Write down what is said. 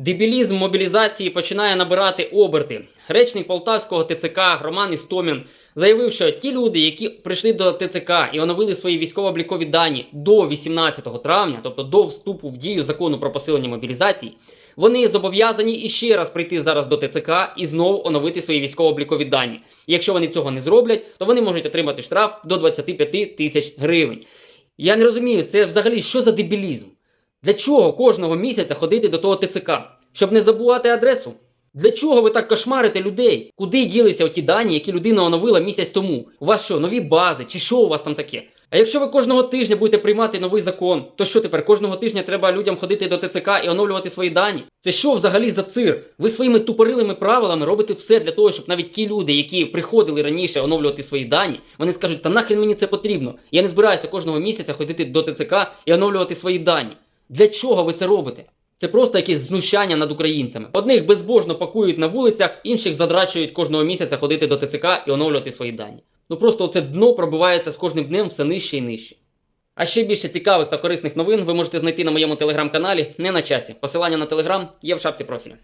Дебілізм мобілізації починає набирати оберти. Речник полтавського ТЦК Роман Істомін заявив, що ті люди, які прийшли до ТЦК і оновили свої військово-облікові дані до 18 травня, тобто до вступу в дію закону про посилення мобілізації, вони зобов'язані іще раз прийти зараз до ТЦК і знову оновити свої військово-облікові дані. Якщо вони цього не зроблять, то вони можуть отримати штраф до 25 тисяч гривень. Я не розумію, це взагалі що за дебілізм? Для чого кожного місяця ходити до того ТЦК? Щоб не забувати адресу? Для чого ви так кошмарите людей? Куди ділися оті дані, які людина оновила місяць тому? У вас що, нові бази? Чи що у вас там таке? А якщо ви кожного тижня будете приймати новий закон, то що тепер кожного тижня треба людям ходити до ТЦК і оновлювати свої дані? Це що взагалі за цир? Ви своїми тупорилими правилами робите все для того, щоб навіть ті люди, які приходили раніше оновлювати свої дані, вони скажуть, та нахрен мені це потрібно. Я не збираюся кожного місяця ходити до ТЦК і оновлювати свої дані. Для чого ви це робите? Це просто якесь знущання над українцями. Одних безбожно пакують на вулицях, інших задрачують кожного місяця ходити до ТЦК і оновлювати свої дані. Ну просто оце дно пробивається з кожним днем все нижче і нижче. А ще більше цікавих та корисних новин ви можете знайти на моєму телеграм-каналі не на часі. Посилання на телеграм є в шапці профілю.